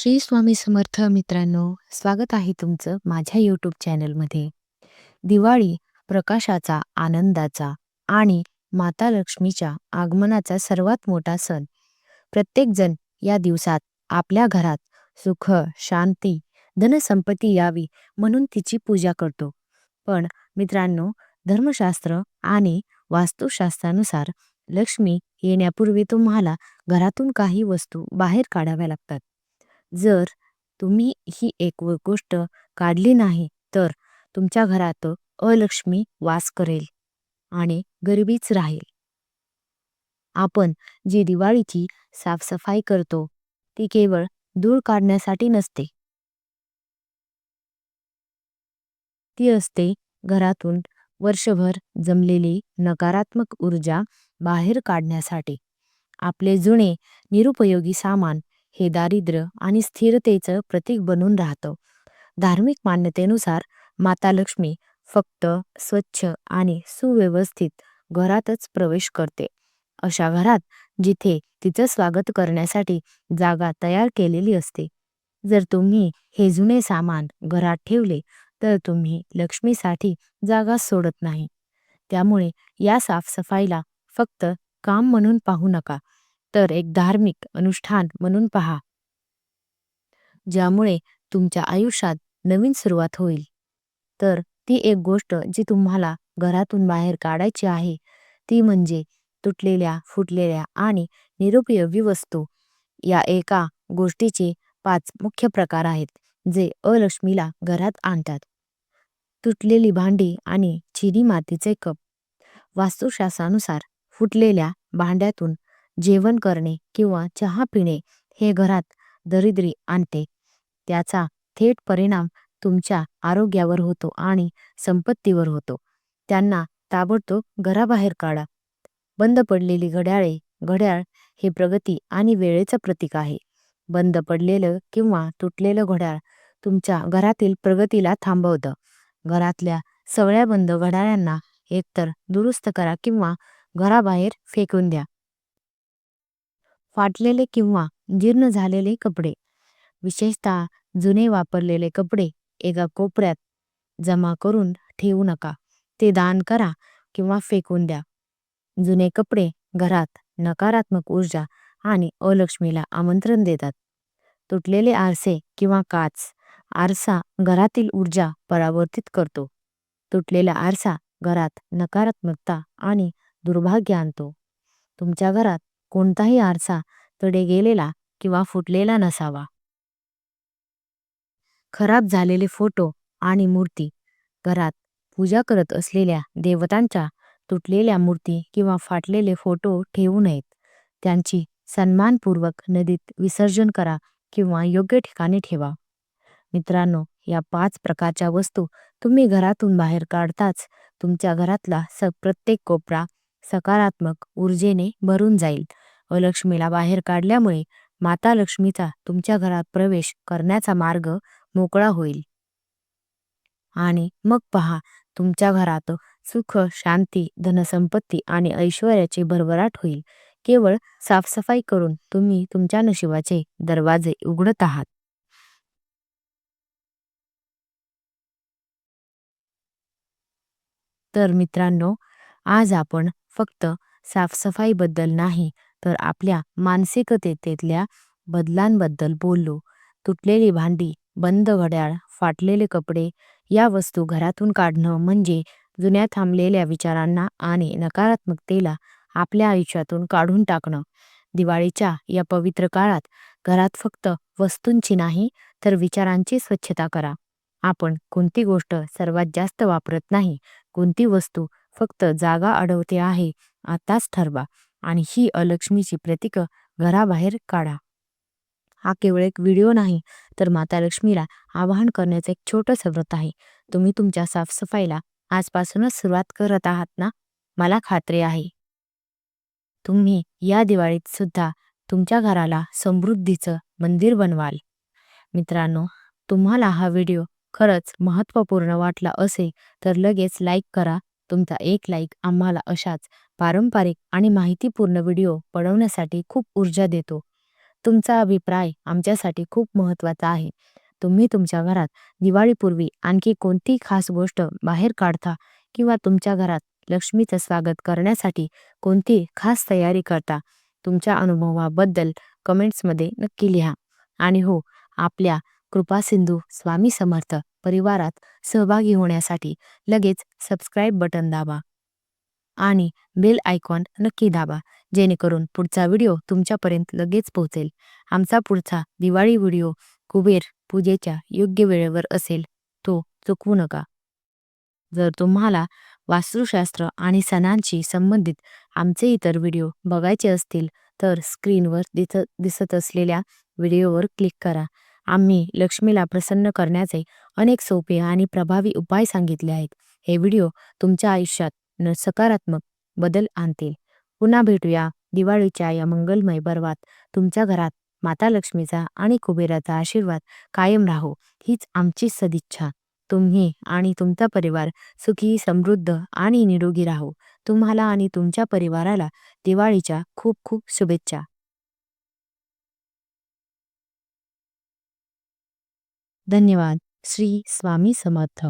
श्री स्वामी समर्थ मित्रांनो स्वागत आहे तुमचं माझ्या यूट्यूब चॅनलमध्ये दिवाळी प्रकाशाचा आनंदाचा आणि माता लक्ष्मीच्या आगमनाचा सर्वात मोठा सण. प्रत्येकजण या दिवसात आपल्या घरात सुख शांती धनसंपत्ती यावी म्हणून तिची पूजा करतो. पण मित्रांनो धर्मशास्त्र आणि वास्तुशास्त्रानुसार लक्ष्मी येण्यापूर्वी तुम्हाला घरातून काही वस्तू बाहेर काढाव्या लागतात. जर तुम्ही ही एक व गोष्ट काढली नाही तर तुमच्या घरात अलक्ष्मी वास करेल आणि गरिबीच राहील. आपण जी दिवाळीची साफसफाई करतो ती केवळ धूळ काढण्यासाठी नसते. ती असते घरातून वर्षभर जमलेली नकारात्मक ऊर्जा बाहेर काढण्यासाठी. आपले जुने निरुपयोगी सामान हे दारिद्र्य आणि स्थिरतेचं प्रतीक बनून राहतं. धार्मिक मान्यतेनुसार माता लक्ष्मी फक्त स्वच्छ आणि सुव्यवस्थित घरातच प्रवेश करते. अशा घरात जिथे तिचं स्वागत करण्यासाठी जागा तयार केलेली असते. जर तुम्ही हे जुने सामान घरात ठेवले तर तुम्ही लक्ष्मीसाठी जागा सोडत नाही. त्यामुळे या साफसफाईला फक्त काम म्हणून पाहू नका. तर एक धार्मिक अनुष्ठान म्हणून पहा. ज्यामुळे तुमच्या आयुष्यात नवीन सुरुवात होईल. तर ती एक गोष्ट जी तुम्हाला घरातून बाहेर काढायची आहे ती म्हणजे तुटलेल्या फुटलेल्या आणि निरुपयोगी वस्तू. या एका गोष्टीचे पाच मुख्य प्रकार आहेत जे अलक्ष्मीला घरात आणतात. तुटलेली भांडी आणि चिनी मातीचे कप. वास्तुशास्त्रानुसार फुटलेल्या भांड्यातून जेवण करणे किंवा चहा पिणे हे घरात दरिद्री आणते. त्याचा थेट परिणाम तुमच्या आरोग्यावर होतो आणि संपत्तीवर होतो. त्यांना ताबडतोब घराबाहेर काढा. बंद पडलेली घड्याळे घड्याळ हे प्रगती आणि वेळेचं प्रतीक आहे. बंद पडलेलं किंवा तुटलेलं घड्याळ तुमच्या घरातील प्रगतीला थांबवतं. घरातल्या सगळ्या बंद घड्याळांना एकतर दुरुस्त करा किंवा घराबाहेर फेकून द्या. फाटलेले किंवा जीर्ण झालेले कपडे. विशेषतः जुने वापरलेले कपडे एका कोपऱ्यात जमा करून ठेवू नका. ते दान करा किंवा फेकून द्या. जुने कपडे घरात नकारात्मक ऊर्जा आणि अलक्ष्मीला आमंत्रण देतात. तुटलेले आरसे किंवा काच आरसा घरातील ऊर्जा परावर्तित करतो. तुटलेला आरसा घरात नकारात्मकता आणि दुर्भाग्य आणतो. तुमच्या घरात कोणताही आरसा तडे गेलेला किंवा फुटलेला नसावा. खराब झालेले फोटो आणि मूर्ती घरात पूजा करत असलेल्या देवतांच्या तुटलेल्या मूर्ती किंवा फाटलेले फोटो ठेवू नयेत. त्यांची सन्मानपूर्वक नदीत विसर्जन करा किंवा योग्य ठिकाणी ठेवा. मित्रांनो या पाच प्रकारच्या वस्तू तुम्ही घरातून बाहेर काढताच तुमच्या घरातला स प्रत्येक कोपरा सकारात्मक ऊर्जेने भरून जाईल. अलक्ष्मीला बाहेर काढल्यामुळे माता लक्ष्मीचा तुमच्या घरात प्रवेश करण्याचा मार्ग मोकळा होईल. आणि मग पहा तुमच्या घरात सुख शांती धनसंपत्ती आणि ऐश्वर्याची भरभराट होईल. केवळ साफसफाई करून तुम्ही तुमच्या नशिबाचे दरवाजे उघडत आहात. तर मित्रांनो आज आपण फक्त साफसफाईबद्दल नाही तर आपल्या मानसिकतेतल्या बदलांबद्दल बोललो. तुटलेली भांडी बंद घड्याळ फाटलेले कपडे या वस्तू घरातून काढणं म्हणजे जुन्या थांबलेल्या विचारांना आणि नकारात्मकतेला आपल्या आयुष्यातून काढून टाकणं. दिवाळीच्या या पवित्र काळात घरात फक्त वस्तूंची नाही तर विचारांची स्वच्छता करा. आपण कोणती गोष्ट सर्वात जास्त वापरत नाही कोणती वस्तू फक्त जागा अडवते आहे आताच ठरवा. आणि ही अलक्ष्मीची प्रतीक घराबाहेर काढा. हा केवळ एक व्हिडिओ नाही तर माता लक्ष्मीला आवाहन करण्याचं एक छोटंसं व्रत आहे. तुम्ही तुमच्या साफसफाईला आजपासूनच सुरुवात करत आहात ना? मला खात्री आहे. तुम्ही या दिवाळीत सुद्धा तुमच्या घराला समृद्धीचं मंदिर बनवाल. मित्रांनो तुम्हाला हा व्हिडिओ खरंच महत्त्वपूर्ण वाटला असेल तर लगेच लाईक करा. तुमचा एक लाईक आम्हाला अशाच पारंपरिक आणि माहितीपूर्ण व्हिडिओ बनवण्यासाठी खूप ऊर्जा देतो तुमचा अभिप्राय आमच्यासाठी खूप महत्त्वाचा आहे. तुम्ही तुमच्या घरात दिवाळीपूर्वी आणखी कोणती खास गोष्ट बाहेर काढता किंवा तुमच्या घरात लक्ष्मीचं स्वागत करण्यासाठी कोणती खास तयारी करता? तुमच्या अनुभवाबद्दल कमेंट्समध्ये नक्की लिहा. आणि हो, आपल्या कृपासिंधू स्वामी समर्थ परिवारात सहभागी होण्यासाठी लगेच सबस्क्राईब बटन दाबा. आणि बेल आयकॉन नक्की दाबा जेणेकरून पुढचा व्हिडिओ तुमच्यापर्यंत लगेच पोहोचेल. आमचा पुढचा दिवाळी व्हिडिओ कुबेर पूजेच्या योग्य वेळेवर असेल, तो चुकवू नका. जर तुम्हाला वास्तुशास्त्र आणि सणांशी संबंधित आमचे इतर व्हिडिओ बघायचे असतील तर स्क्रीनवर दिसत दिसत असलेल्या व्हिडिओवर क्लिक करा. आम्ही लक्ष्मीला प्रसन्न करण्याचे अनेक सोपे आणि प्रभावी उपाय सांगितले आहेत. हे व्हिडिओ तुमच्या आयुष्यात न सकारात्मक बदल आणतील. पुन्हा भेटूया दिवाळीच्या या मंगलमय पर्वात. तुमच्या घरात माता लक्ष्मीचा आणि कुबेराचा आशीर्वाद कायम राहो हीच आमची सदिच्छा. तुम्ही आणि तुमचा परिवार सुखी, समृद्ध आणि निरोगी राहो. तुम्हाला आणि तुमच्या परिवाराला दिवाळीच्या खूप खूप शुभेच्छा. धन्यवाद. श्री स्वामी समर्थ.